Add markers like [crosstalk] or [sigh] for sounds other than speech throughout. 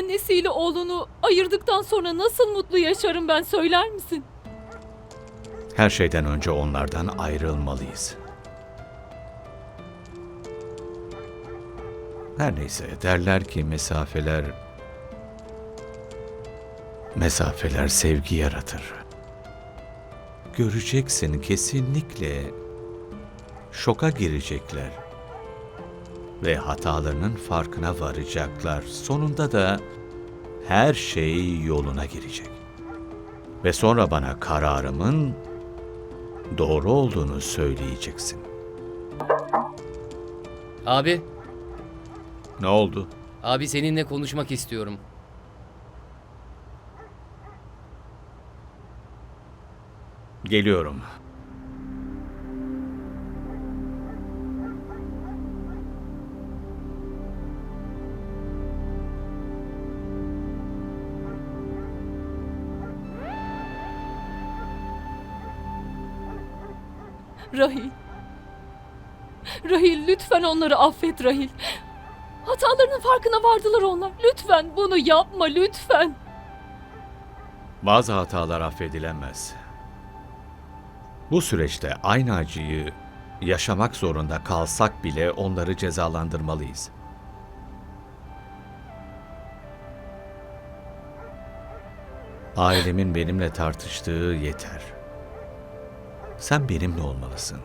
Annesiyle oğlunu ayırdıktan sonra nasıl mutlu yaşarım ben söyler misin? Her şeyden önce onlardan ayrılmalıyız. Her neyse derler ki mesafeler mesafeler sevgi yaratır. Göreceksin kesinlikle şoka girecekler ve hatalarının farkına varacaklar. Sonunda da her şey yoluna girecek. Ve sonra bana kararımın doğru olduğunu söyleyeceksin. Abi, Ne oldu? abi seninle konuşmak istiyorum. Geliyorum. Rahil. Rahil lütfen onları affet Rahil. Hatalarının farkına vardılar onlar. Lütfen bunu yapma lütfen. Bazı hatalar affedilemez. Bu süreçte aynı acıyı yaşamak zorunda kalsak bile onları cezalandırmalıyız. Ailemin benimle tartıştığı yeter. Sen benimle olmalısın.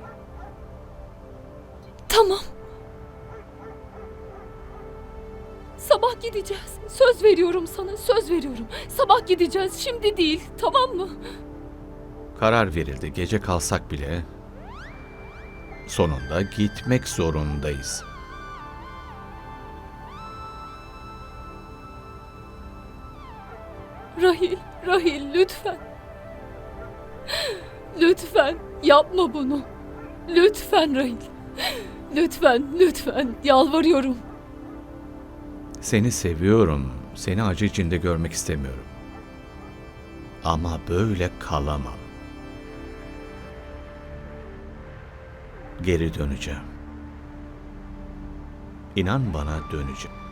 Tamam. Sabah gideceğiz. Söz veriyorum sana. Söz veriyorum. Sabah gideceğiz. Şimdi değil. Tamam mı? Karar verildi. Gece kalsak bile sonunda gitmek zorundayız. Rahil, Rahil lütfen. Lütfen yapma bunu. Lütfen Rahil. Lütfen, lütfen yalvarıyorum. Seni seviyorum. Seni acı içinde görmek istemiyorum. Ama böyle kalamam. Geri döneceğim. İnan bana döneceğim.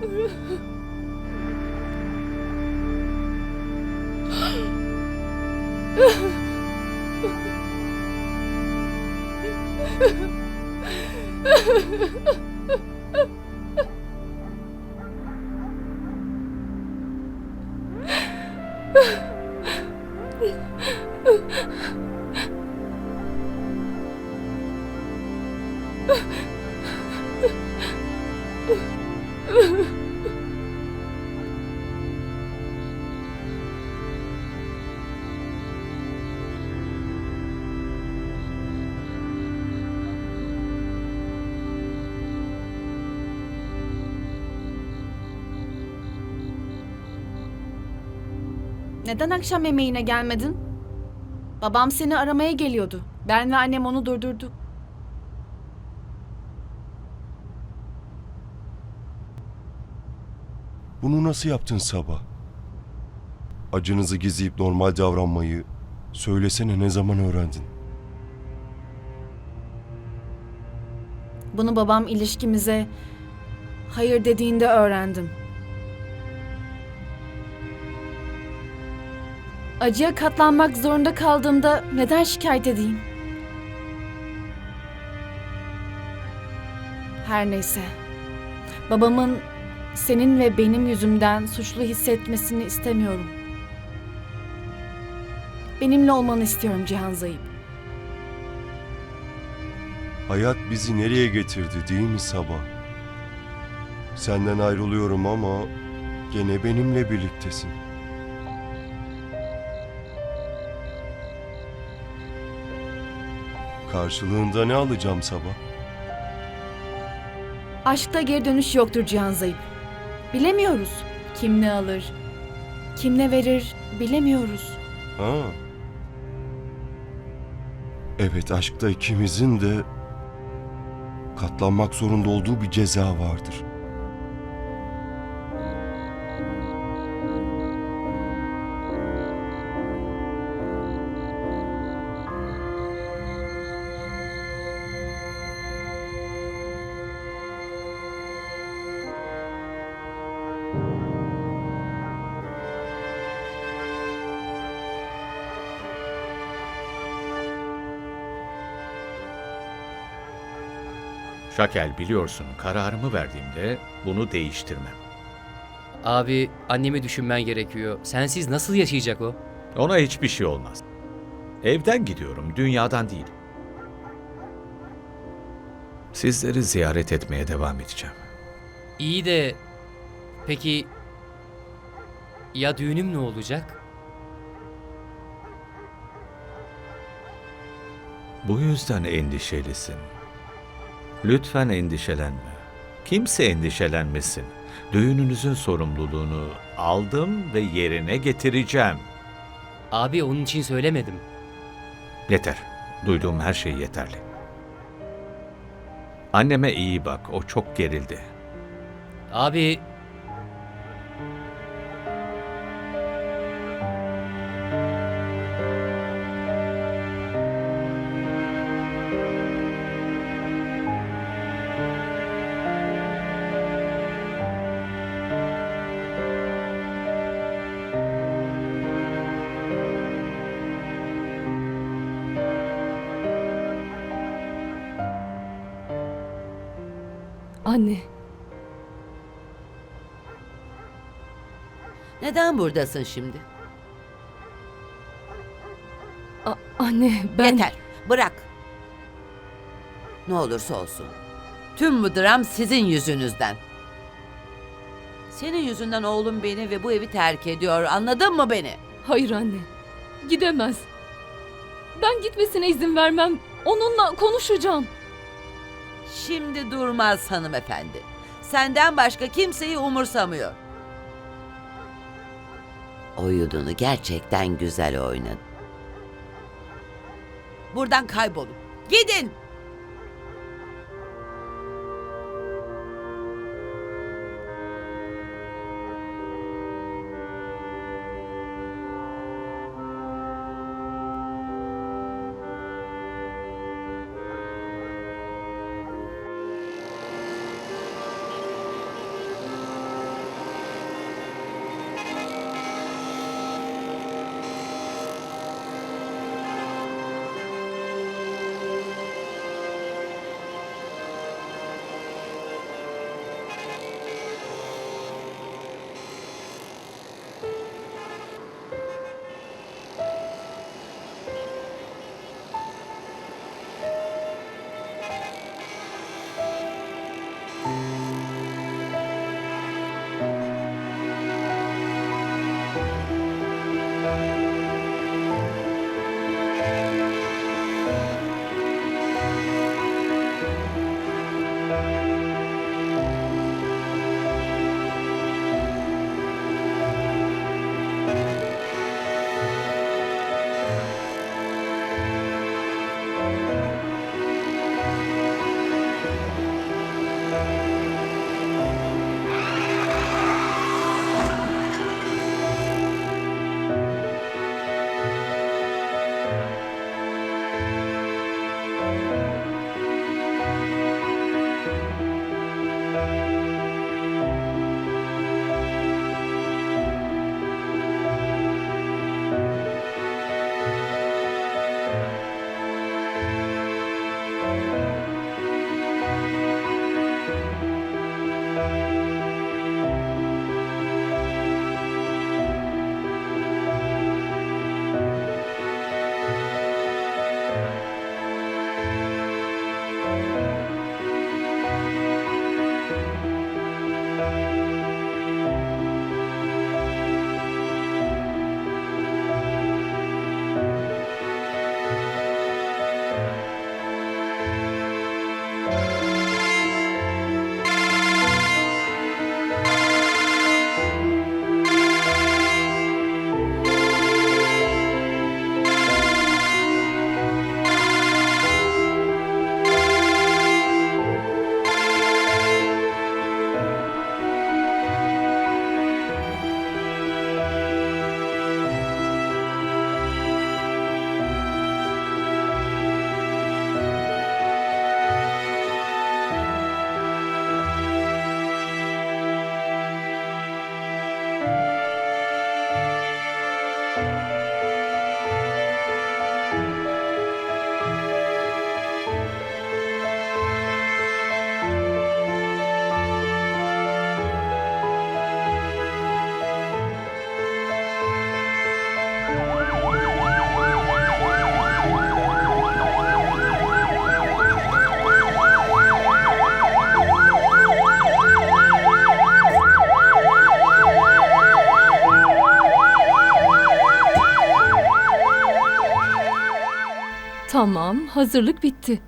Ha ha ha! Neden akşam yemeğine gelmedin? Babam seni aramaya geliyordu. Ben ve annem onu durdurduk. Bunu nasıl yaptın sabah? Acınızı gizleyip normal davranmayı söylesene ne zaman öğrendin? Bunu babam ilişkimize hayır dediğinde öğrendim. Acıya katlanmak zorunda kaldığımda neden şikayet edeyim? Her neyse. Babamın senin ve benim yüzümden suçlu hissetmesini istemiyorum. Benimle olmanı istiyorum Cihan Zayıp. Hayat bizi nereye getirdi değil mi sabah? Senden ayrılıyorum ama gene benimle birliktesin. Karşılığında ne alacağım sabah? Aşkta geri dönüş yoktur Cihan Zayıp. Bilemiyoruz. Kim ne alır, kim ne verir bilemiyoruz. Ha. Evet aşkta ikimizin de katlanmak zorunda olduğu bir ceza vardır. Şakel biliyorsun kararımı verdiğimde bunu değiştirmem. Abi annemi düşünmen gerekiyor. Sensiz nasıl yaşayacak o? Ona hiçbir şey olmaz. Evden gidiyorum, dünyadan değil. Sizleri ziyaret etmeye devam edeceğim. İyi de peki ya düğünüm ne olacak? Bu yüzden endişelisin. Lütfen endişelenme. Kimse endişelenmesin. Düğününüzün sorumluluğunu aldım ve yerine getireceğim. Abi onun için söylemedim. Yeter. Duyduğum her şey yeterli. Anneme iyi bak. O çok gerildi. Abi Anne, Neden buradasın şimdi? a- anne ben... Yeter. Bırak. Ne olursa olsun. Tüm bu dram sizin yüzünüzden. Senin yüzünden oğlum beni ve bu evi terk ediyor. Anladın mı beni? Hayır anne, gidemez. Ben gitmesine izin vermem. Onunla konuşacağım. Şimdi durmaz hanımefendi. Senden başka kimseyi umursamıyor. Oyununu gerçekten güzel oynadın. Buradan kaybolun. Gidin. Tamam, hazırlık bitti.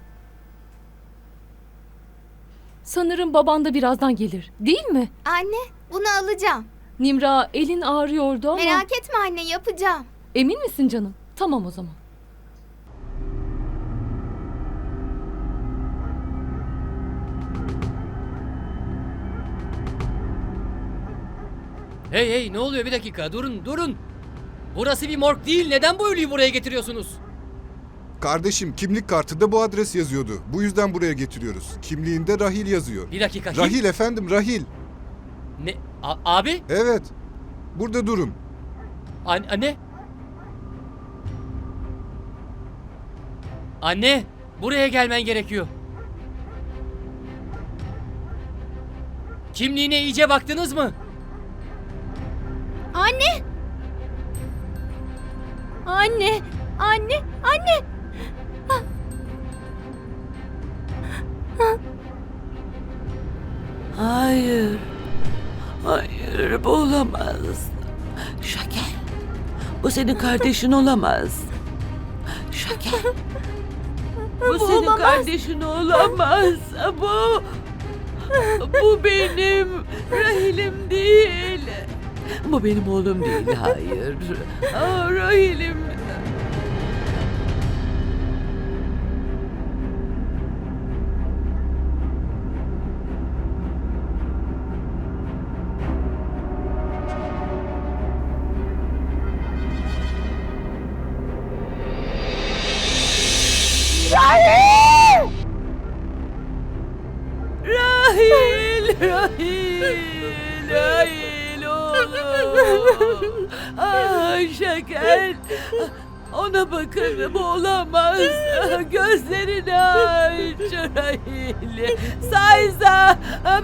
Sanırım baban da birazdan gelir, değil mi? Anne, bunu alacağım. Nimra, elin ağrıyordu ama... Merak etme anne, yapacağım. Emin misin canım? Tamam o zaman. Hey hey ne oluyor bir dakika durun durun. Burası bir morg değil neden bu ölüyü buraya getiriyorsunuz? Kardeşim kimlik kartında bu adres yazıyordu. Bu yüzden buraya getiriyoruz. Kimliğinde Rahil yazıyor. Bir dakika. kim- Rahil efendim Rahil. Ne? A- abi? Evet. Burada durun. An- anne? Anne buraya gelmen gerekiyor. Kimliğine iyice baktınız mı? Anne! Anne! Anne! Anne! Hayır. Hayır bu olamaz. Şaker. Bu senin kardeşin olamaz. Şaker. Bu, senin kardeşin olamaz. Bu bu benim Rahil'im değil. Bu benim oğlum değil. Hayır. Aa, Rahil'im.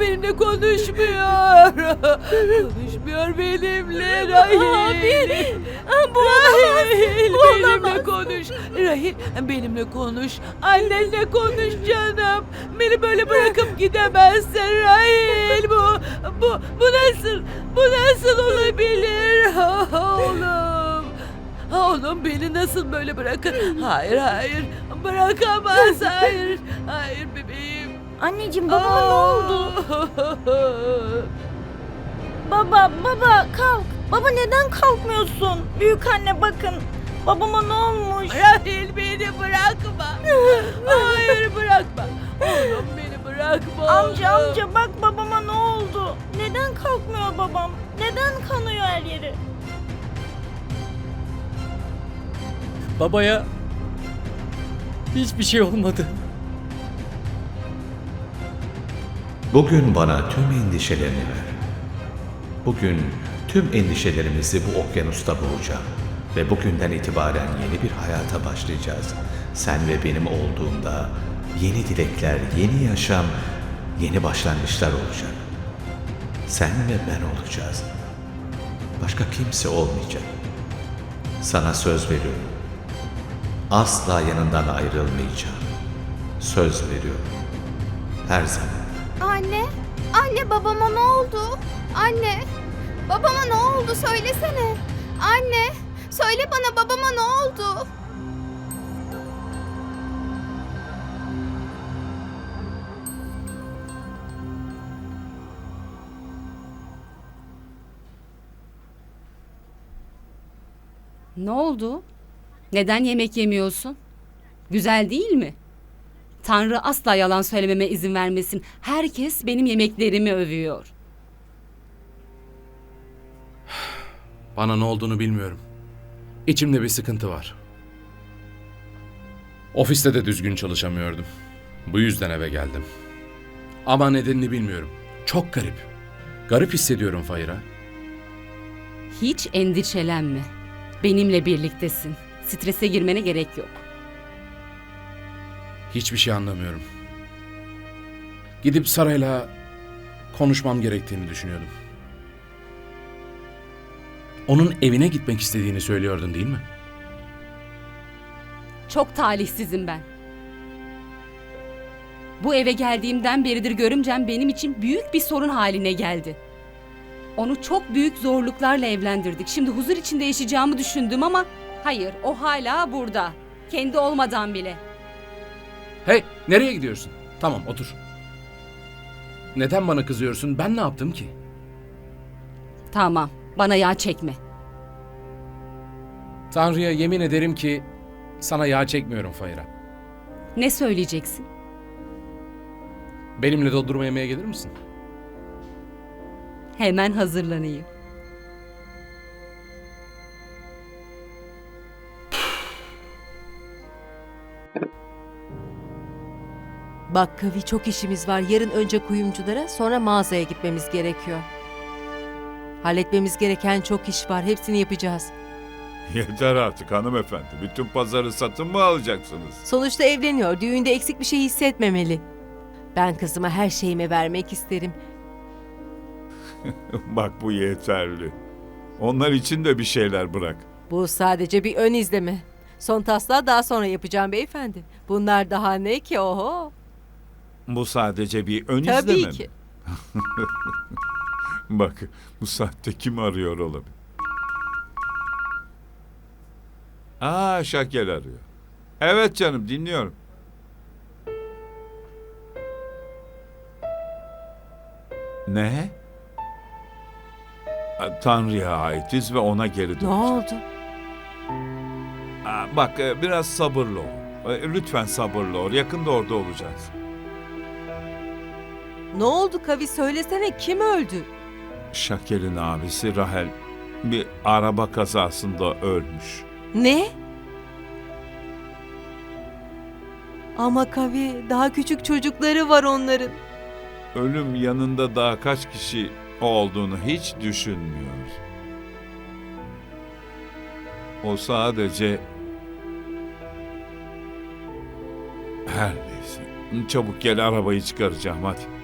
Benimle konuşmuyor. Konuşmuyor benimle Rahil. Abi bu Rahil benimle konuş. Rahil benimle konuş. Annenle konuş canım. Beni böyle bırakıp gidemezsin Rahil. Bu bu bu nasıl bu nasıl olabilir oğlum? Oğlum beni nasıl böyle bırakır? Hayır hayır bırakamaz hayır hayır. Anneciğim babama ne oldu? [laughs] Baba, baba kalk. Baba neden kalkmıyorsun? Büyük anne bakın. Babama ne olmuş? Rahil beni bırakma. [laughs] Hayır bırakma. Oğlum beni bırakma. Amca amca bak babama ne oldu? Neden kalkmıyor babam? Neden kanıyor her yeri? Babaya hiçbir şey olmadı. Bugün bana tüm endişelerini ver. Bugün tüm endişelerimizi bu okyanusta boğacağım. Ve bugünden itibaren yeni bir hayata başlayacağız. Sen ve benim olduğunda yeni dilekler, yeni yaşam, yeni başlangıçlar olacak. Sen ve ben olacağız. Başka kimse olmayacak. Sana söz veriyorum. Asla yanından ayrılmayacağım. Söz veriyorum. Her zaman. Anne, anne babama ne oldu? Anne, babama ne oldu söylesene. Anne, söyle bana babama ne oldu? Ne oldu? Neden yemek yemiyorsun? Güzel değil mi? Tanrı asla yalan söylememe izin vermesin. Herkes benim yemeklerimi övüyor. Bana ne olduğunu bilmiyorum. İçimde bir sıkıntı var. Ofiste de düzgün çalışamıyordum. Bu yüzden eve geldim. Ama nedenini bilmiyorum. Çok garip. Garip hissediyorum Fayra. Hiç endişelenme. Benimle birliktesin. Strese girmene gerek yok. Hiçbir şey anlamıyorum. Gidip Sara'yla konuşmam gerektiğini düşünüyordum. Onun evine gitmek istediğini söylüyordun değil mi? Çok talihsizim ben. Bu eve geldiğimden beridir görümcem benim için büyük bir sorun haline geldi. Onu çok büyük zorluklarla evlendirdik. Şimdi huzur içinde yaşayacağımı düşündüm ama hayır, o hala burada. Kendi olmadan bile. Hey, nereye gidiyorsun? Tamam, otur. Neden bana kızıyorsun? Ben ne yaptım ki? Tamam, bana yağ çekme. Tanrı'ya yemin ederim ki sana yağ çekmiyorum Fayra. Ne söyleyeceksin? Benimle dondurma yemeye gelir misin? Hemen hazırlanayım. Bak Kavi çok işimiz var. Yarın önce kuyumculara sonra mağazaya gitmemiz gerekiyor. Halletmemiz gereken çok iş var. Hepsini yapacağız. [laughs] Yeter artık hanımefendi. Bütün pazarı satın mı alacaksınız? Sonuçta evleniyor. Düğünde eksik bir şey hissetmemeli. Ben kızıma her şeyimi vermek isterim. [laughs] Bak bu yeterli. Onlar için de bir şeyler bırak. Bu sadece bir ön izleme. Son taslağı daha sonra yapacağım beyefendi. Bunlar daha ne ki oho. Bu sadece bir ön Tabii izleme ki. mi? [laughs] Bak bu saatte kim arıyor olabilir? Aa Şakel arıyor. Evet canım dinliyorum. Ne? Aa, Tanrı'ya aitiz ve ona geri Ne döneceğiz. oldu? Aa, Bak e, biraz sabırlı ol. E, Lütfen sabırlı ol. Yakında orada olacağız. Ne oldu Kavi söylesene kim öldü? Şakel'in abisi Rahel bir araba kazasında ölmüş. Ne? Ama Kavi daha küçük çocukları var onların. Ölüm yanında daha kaç kişi olduğunu hiç düşünmüyor. O sadece... Her neyse. Çabuk gel arabayı çıkaracağım hadi.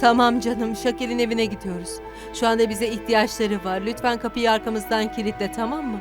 Tamam canım Şakel'in evine gidiyoruz. Şu anda bize ihtiyaçları var. Lütfen kapıyı arkamızdan kilitle tamam mı?